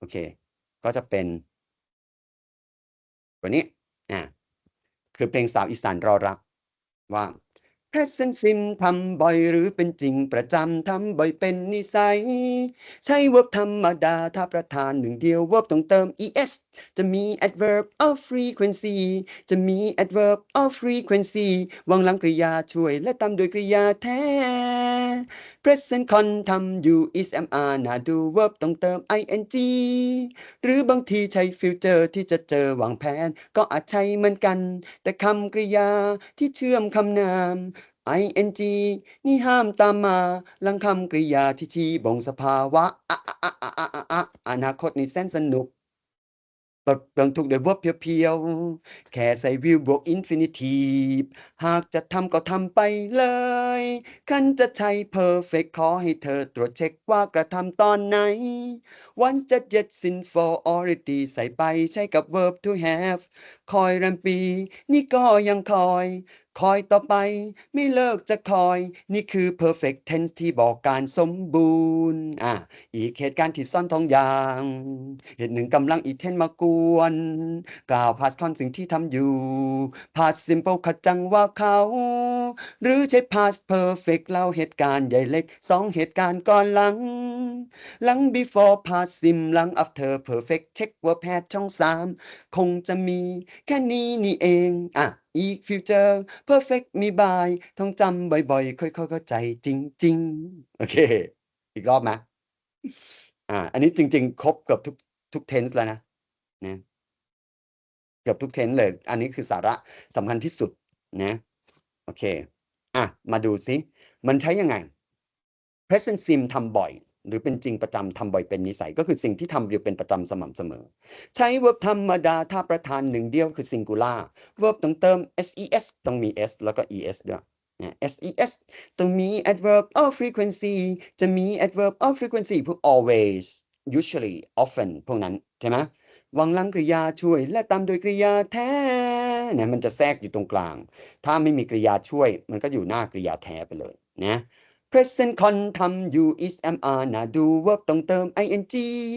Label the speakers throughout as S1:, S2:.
S1: โอเค ก็จะเป็นวันนี้อ่าคือเพลงสาวอีสานรอรักว่า present sim ทำบ่อยหรือเป็นจริงประจำทำบ่อยเป็นนิสัย ใช้ verb ธรรมดา ถ้าประธานหนึ่งเดียว verb ต้องเติม es จะมี adverb of frequency จะมี adverb of frequency วางหลังกริยาช่วย และตามโดยกริยาแท้ present con ทำอยู่ is am are น่าดู verb ต้องเติม ing หรือบางทีใช้ future ที่จะเจอวางแผน ก็อาจใช้เหมือนกัน แต่คำกริยาที่เชื่อมคำนาม ing นี่ห้ามตามมาหลังคำกริยาที่ชี้บ่งสภาวะอะอะอนาคตนี่แสนสนุกปรับปรังทุกด้วยวัเพียวๆ แค่ใส่วิวบวกอินฟินิทีฟหากจะทำก็ทำไปเลยคันจะใช้เพอร์เฟกขอให้เธอตรวจเช็คว่ากระทำตอนไหน วันจะเย็ดสิน for already ใส่ไปใช้กับ verb to have คอยรันปี นี่ก็ยังคอยคอยต่อไปไม่เลิกจะคอย นี่คือ perfect tense ที่บอกการสมบูรณ์อะอีกเหตุการณ์ที่ซ่อนทองอย่าง เหตุหนึ่งกำลังอีเทนมากวน กล่าว past con สิ่งที่ทำอยู่ past simple ขจังว่าเขา หรือใช้ past perfect เล่าเหตุการณ์ใหญ่เล็กสองเหตุการณ์ก่อนหลัง หลัง before past sim หลัง after perfect เช็คว่าแพทช่องสามคงจะมีแค่นี้นี่เองอะอีก future perfect มีบายต้องจำบ่อยๆ ค่อยๆเข้าใจจริง ๆ โอเค อีกรอบไหมอ่า อันนี้จริง ๆ ครบเกือบทุกทุก tense แล้วนะนะเกือบทุก tense เลย อันนี้คือสาระสำคัญที่สุดนะโอเค อะ มาดูซิ มันใช้ยังไง present sim ทำบ่อย หรือเป็นจริงประจำทำบ่อยเป็นนิสัย ก็คือสิ่งที่ทำอยู่เป็นประจำสม่ำเสมอ ใช้ verb ธรรมดาถ้าประธานหนึ่งเดียวคือ singular verb ต้องเติม ses ต้องมี s แล้วก็ es ด้วยนะ ses ต้องมี adverb of frequency จะมี adverb of frequency พวก always usually often พวกนั้นใช่ไหมวางลังกริยาช่วย และตามโดยกริยาแท้นะมันจะแทรกอยู่ตรงกลาง ถ้าไม่มีกริยาช่วย มันก็อยู่หน้ากริยาแท้ไปเลยนะ present con ทำอยู่ is am are นะดู verb ต้องเติม ing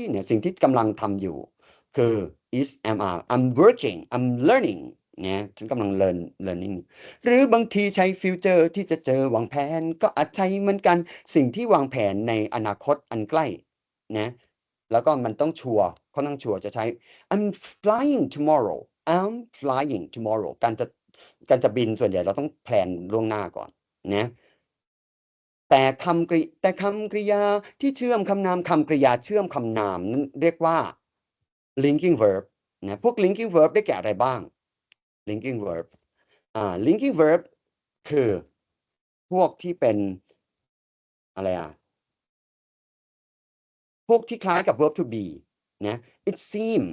S1: เนี่ยสิ่งที่กำลังทำอยู่ คือ is am are I'm working I'm learning เนี่ยฉันกำลัง learn learning หรือบางทีใช้ future ที่จะเจอวางแผน ก็อาจใช้เหมือนกันสิ่งที่วางแผนในอนาคตอันใกล้นะแล้วก็มันต้องชัวร์ค่อนข้างชัวร์จะใช้ I'm flying tomorrow I'm flying tomorrow การจะการจะบินส่วนใหญ่เราต้องแพลนล่วงหน้าก่อนนะ แต่คำกริแต่คำกริยาที่เชื่อมคำนามคำกริยาเชื่อมคำนามนั้นเรียกว่า linking verb นะพวก linking verb ได้แก่อะไรบ้าง linking verb อ่า linking verb คือพวกที่เป็นอะไรอะพวกที่คล้ายกับ verb to be นะ it seem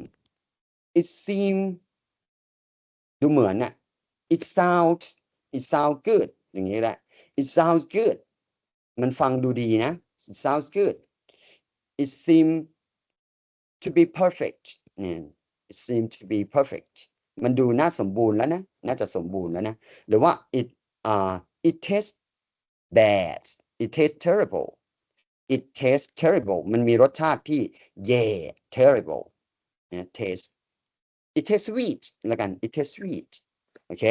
S1: it seem ดูเหมือนน่ะ it sounds it sounds good อย่างนี้แหละ it sounds good มันฟังดูดีนะ it sounds good it seem to be perfect เนี่ย it seem to be perfect มันดูน่าสมบูรณ์แล้วนะ น่าจะสมบูรณ์แล้วนะ หรือว่า it uh it tastes bad it tastes terrible it tastes terrible มันมีรสชาติที่แย่ terrible นะ taste it tastes sweet ล้วกัน it tastes sweet โอเค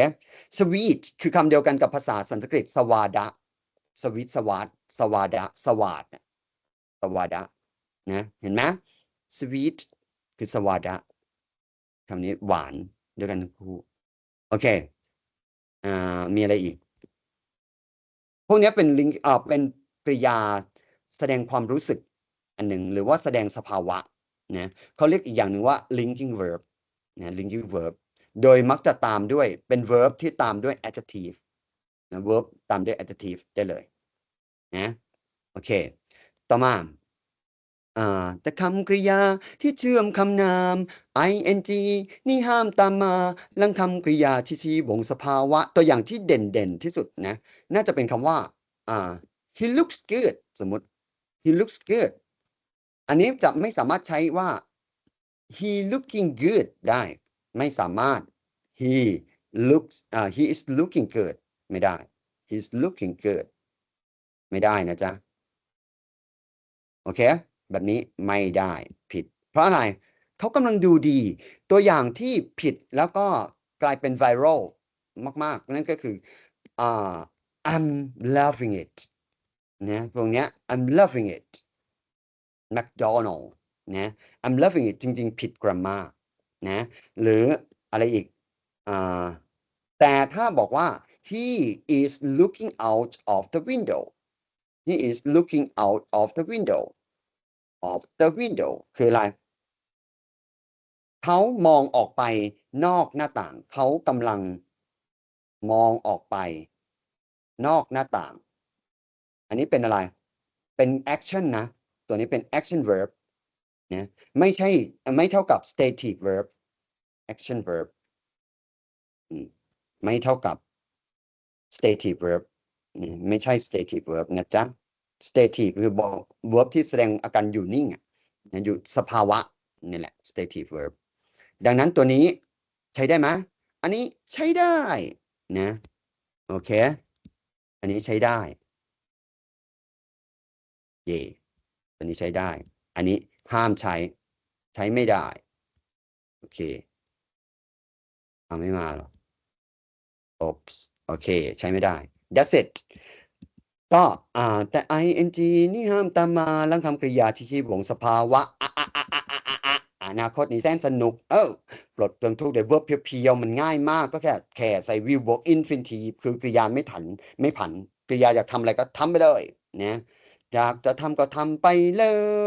S1: sweet คือคำเดียวกันกับภาษาสันสกฤตสวาดะสวิตสวาด สวาดะสวาดน่ะสวาดะนะเห็นไหม sweet คือสวาดะคำนี้หวานด้วยกันทั้งคู่โอเคอ่ามีอะไรอีก พวกนี้เป็นลิงอ่าเป็นกริยาแสดงความรู้สึกอันหนึ่งหรือว่าแสดงสภาวะนะเขาเรียกอีกอย่างหนึ่งว่า linking verb นะ linking verb โดยมักจะตามด้วยเป็น verb ที่ตามด้วย adjective นะ verb ตามด้วย adjective ได้เลย นะโอเค ต่อมาอ่าแต่คำกริยาที่เชื่อมคำนาม ing นี่ห้ามตามมาลังคำกริยาที่ชี้บ่งสภาวะ ตัวอย่างที่เด่นเด่นที่สุดนะ น่าจะเป็นคำว่าอ่า he looks good สมมติ he looks good อันนี้จะไม่สามารถใช้ว่า he looking good ได้ ไม่สามารถ he looks อ่า he is looking good ไม่ได้ he's looking good ไม่ได้นะจ๊ะ โอเค แบบนี้ไม่ได้ผิด เพราะอะไรเขากำลังดูดี ตัวอย่างที่ผิดแล้วก็กลายเป็นไวรัลมาก ๆ นั่นก็คืออ่า I'm loving it นะตรงเนี้ย I'm loving it McDonald นะ I'm loving it จริง ๆ ผิด grammar นะ หรืออะไรอีกอ่าแต่ถ้าบอกว่า he is looking out of the window he is looking out of the window of the window คืออะไร เขามองออกไปนอกหน้าต่าง เขากำลังมองออกไป นอกหน้าต่าง อันนี้เป็นอะไร เป็น action นะ ตัวนี้เป็น action verb นะไม่ใช่ไม่เท่ากับ stative verb action verb ไม่เท่ากับ stative verb ไม่ใช่ stative verb นะจ๊ะ stative คือบอก verb ที่แสดงอาการอยู่นิ่งอะนะอยู่สภาวะนี่แหละ stative verb ดังนั้นตัวนี้ใช้ได้ไหมอันนี้ใช้ได้นะโอเค อันนี้ใช้ได้ เย่ตัวนี้ใช้ได้ อันนี้ห้ามใช้ ใช้ไม่ได้ โอเคเอาไม่มาหรอ oops โอเค ใช้ไม่ได้ that's it ก็ อ่า แต่ ing นี่ห้ามตามมาลังคำกริยาชี้ชี้บ่งสภาวะอนาคตนี้แสนสนุก เออปลดเปลืองทุกเดี๋เวิร์บเพียวๆมันง่ายมากก็แค่แค่ใส่วิวบวกอินฟินิทีคือกริยาไม่ถันไม่ผันกริยาอยากทำอะไรก็ทำไปเลยเนี่ย อยากจะทำก็ทำไปเล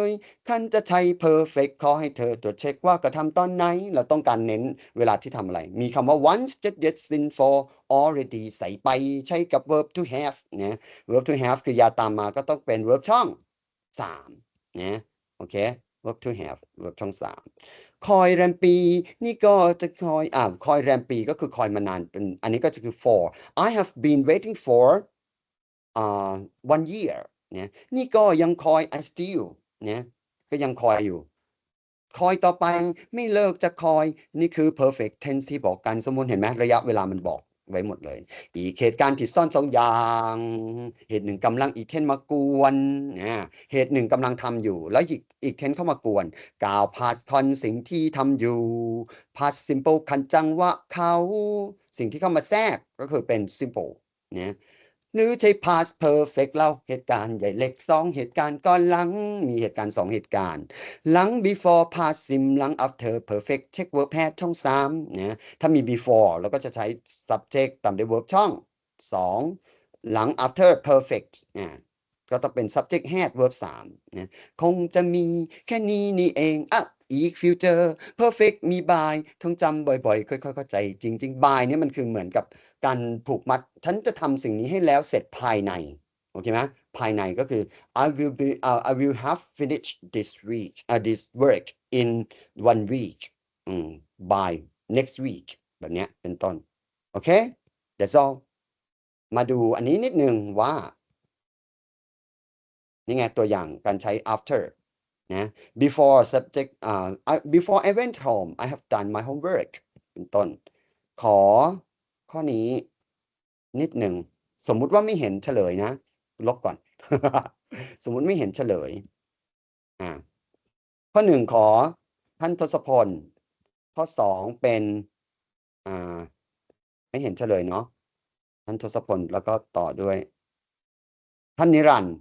S1: ยคันจะใช้ perfect ขอให้เธอตรวจเช็คว่ากระทำตอนไหน เราต้องการเน้นเวลาที่ทำอะไร มีคำว่า once just yet sin for already ใส่ไปใช้กับ verb to have นะ verb to have คือยาตามมาก็ต้องเป็น verb ช่องสามนะโอเค verb to have verb ช่องสามคอยแรมปี นี่ก็จะคอยอ่าคอยแรมปีก็คือคอยมานานเป็นอันนี้ก็จะคือ for I have been waiting for อ่า one year เนี่ยนี่ก็ยังคอย I still เนี่ยก็ยังคอยอยู่ คอยต่อไปไม่เลิกจะคอยนี่คือ perfect tense ที่บอกกันสมมติเห็นไหมระยะเวลามันบอกไว้หมดเลย อีกเหตุการณ์ที่ซ่อนสองอย่าง เหตุหนึ่งกำลังอีกเทนมากวนนะเหตุหนึ่งกำลังทำอยู่ แล้วอีกอีกเทนเข้ามากวน กล่าว past con สิ่งที่ทำอยู่ past simple คันจังว่าเขา สิ่งที่เข้ามาแทรกก็คือเป็น simple นะ หรือใช้ past perfect เล่าเหตุการณ์ใหญ่เล็กสองเหตุการณ์ก่อนหลังมีเหตุการณ์สองเหตุการณ์หลัง before past sim หลัง after perfect check verb past ช่องสามนะถ้ามี before เราก็จะใช้ subject ตามด้วย verb ช่องสองหลัง after perfect นะ ก็ต้องเป็น subject head verb สามนะคงจะมีแค่นี้นี่เองอะอีก future perfect มี by ท่องจำบ่อยๆ ค่อยๆ เข้าใจจริง ๆ by เนี่ยมันคือเหมือนกับการผูกมัด ฉันจะทำสิ่งนี้ให้แล้วเสร็จภายใน โอเคไหมภายในก็คือ I will be uh, I will have finished this week uh, this work in one week อืม by next week แบบเนี้ยเป็นต้น โอเค that's all มาดูอันนี้นิดนึงว่า นี่ไงตัวอย่างการใช้ after นะ before subject อ่า before I went home I have done my homework เป็นต้น ขอข้อนี้นิดหนึ่ง สมมุติว่าไม่เห็นเฉลยนะ ลบก่อน สมมุติไม่เห็นเฉลย อ่า ข้อหนึ่งขอท่านทศพล ข้อสองเป็น อ่า ไม่เห็นเฉลยเนาะท่านทศพลแล้วก็ต่อด้วย ท่านนิรันดร์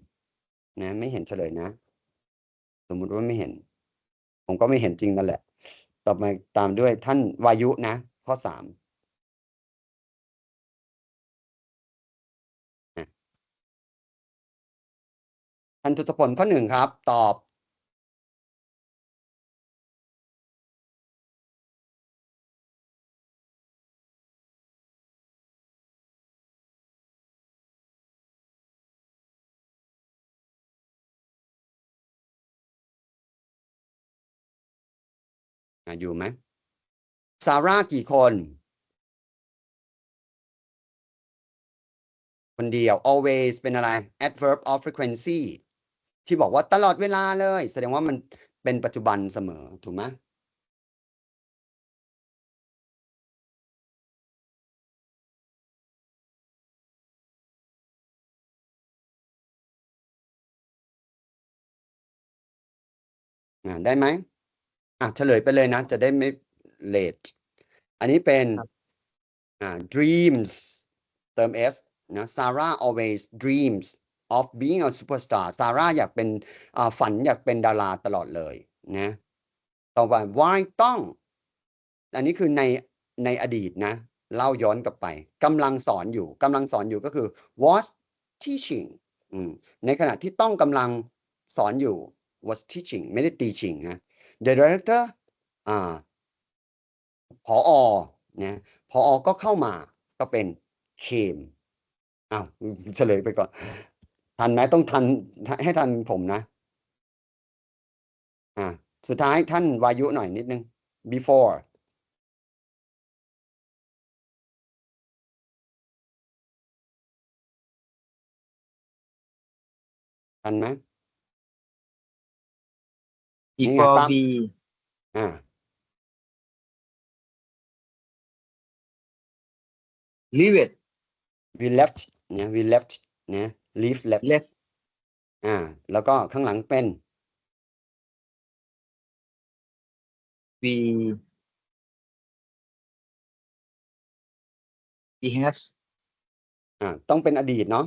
S1: นะไม่เห็นเฉลยนะ สมมุติว่าไม่เห็น ผมก็ไม่เห็นจริงนั่นแหละ ต่อมาตามด้วยท่านวายุนะ ข้อสามท่านทศพลข้อหนึ่งครับ ตอบ ออยู่ไหมซาร่ากี่คน คนเดียว always เป็นอะไร adverb of frequency ที่บอกว่าตลอดเวลาเลย แสดงว่ามันเป็นปัจจุบันเสมอ ถูกไหมได้ไหม อะเฉลยไปเลยนะ จะได้ไม่ late อันนี้เป็น
S2: ครับ
S1: อ่า dreams เติม s นะ Sarah always dreams of being a superstar Sarah อยากเป็นอ่าฝันอยากเป็นดาราตลอดเลยนะต่อไป why ต้อง อันนี้คือในในอดีตนะ เล่าย้อนกลับไปกำลังสอนอยู่กำลังสอนอยู่ก็คือ was teaching อืมในขณะที่ต้องกำลังสอนอยู่ was teaching ไม่ได้ teaching นะ the director อ่าพออนะพออก็เข้ามาก็เป็น came อ้าวเฉลยไปก่อน ทันไหมต้องทันให้ทันผมนะ อ่าสุดท้ายท่านวายุหน่อยนิดนึง before ทันไหม นี่ไง
S2: before
S1: ตาม
S2: we
S1: อ่า
S2: leave it
S1: we left เนี่ย we left เนี่ย leave left
S2: left
S1: อ่า แล้วก็ข้างหลังเป็น
S2: we we has
S1: อ่า ต้องเป็นอดีตเนาะ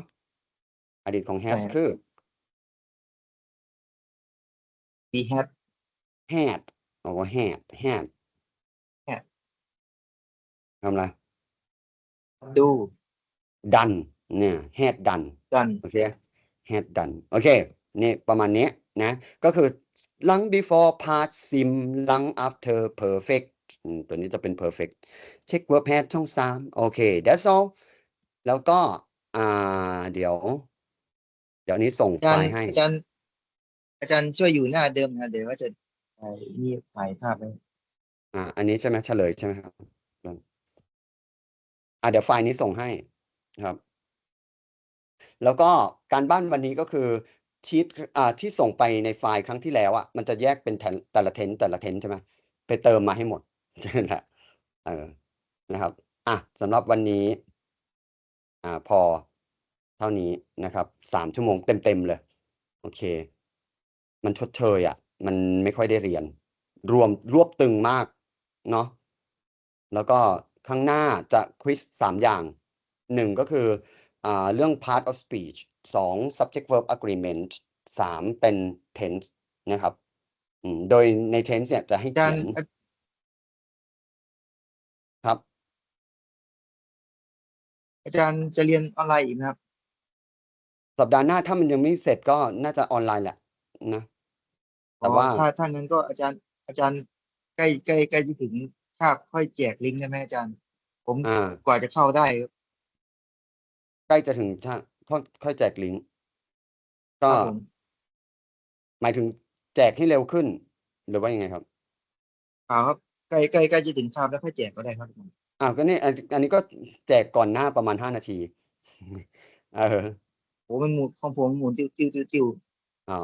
S1: อดีตของ has
S2: ใช่ครับ
S1: คือ
S2: we had
S1: had โอ้ had had
S2: had
S1: ทำอะไร
S2: do
S1: done เนี่ย had done
S2: done
S1: โอเค had done โอเคนี่ประมาณนี้นะ ก็คือหลัง before past sim หลัง after perfect อืมตัวนี้จะเป็น perfect เช็ค verb had ช่องสามโอเค that's all แล้วก็อ่าเดี๋ยว เดี๋ยวนี้ส่ง
S2: อา
S1: ไฟ
S2: จารย์
S1: ล์ให้
S2: อาจารย์อาจารย์ช่วยอยู่หน้าเดิมนะ เดี๋ยวว่าจะ ไอ้นี่ถ่ายภาพไว้
S1: อ่า อันนี้ใช่ไหมเฉลยใช่ไหมครับอ่าเดี๋ยวไฟล์นี้ส่งให้ครับ แล้วก็การบ้านวันนี้ก็คือชีตอ่าที่ส่งไปในไฟล์ครั้งที่แล้วอะมันจะแยกเป็นแต่แต่ละเทนแต่ละเทนใช่ไหมไปเติมมาให้หมดนั่นแหละเออนะครับ อะสำหรับวันนี้ อ่าพอเท่านี้นะครับสามชั่วโมงเต็มๆเลย โอเค มันชดเชยอะ มันไม่ค่อยได้เรียน รวมรวบตึงมากเนาะแล้วก็ข้างหน้าจะควิสสามอย่างหนึ่งก็คืออ่าเรื่อง part of speech สอง subject verb agreement สามเป็น tense นะครับอืมโดยใน tense เนี่ยจะให้
S2: อาจา
S1: เขี
S2: ร
S1: ย
S2: ย์
S1: นครับ
S2: อาจารย์จะเรียนออนไลน์อีกไหมครับ
S1: สัปดาห์หน้าถ้ามันยังไม่เสร็จก็น่าจะออนไลน์แหละนะ แต่
S2: อ๋อ
S1: ว่า
S2: ถ้าถ้างั้นก็อาจารย์อาจารย์ใกล้ใกล้ใกล้จะถึงคาบค่อยแจกลิงก์ได้ไหมอาจารย์ ผม
S1: อ่า
S2: กว่าจะเข้าได้ครับ
S1: ใกล้จะถึงถ้าค่อยค่อยแจกลิงก์
S2: ค
S1: ก็
S2: รับผม
S1: หมายถึงแจกให้เร็วขึ้น หรือว่ายังไงครับ
S2: เปล่าครับใกล้ใกล้ใกล้จะถึงคาบแล้วค่อยแจกก็ได้ครับอาจารย์
S1: อ้าวก็นี่อันอันนี้ก็แจกก่อนหน้าประมาณห้านาทีเออ
S2: โอ้มันหมุนของผมหมุนติ้วติ้วติ้วติ้ว
S1: อ๋อ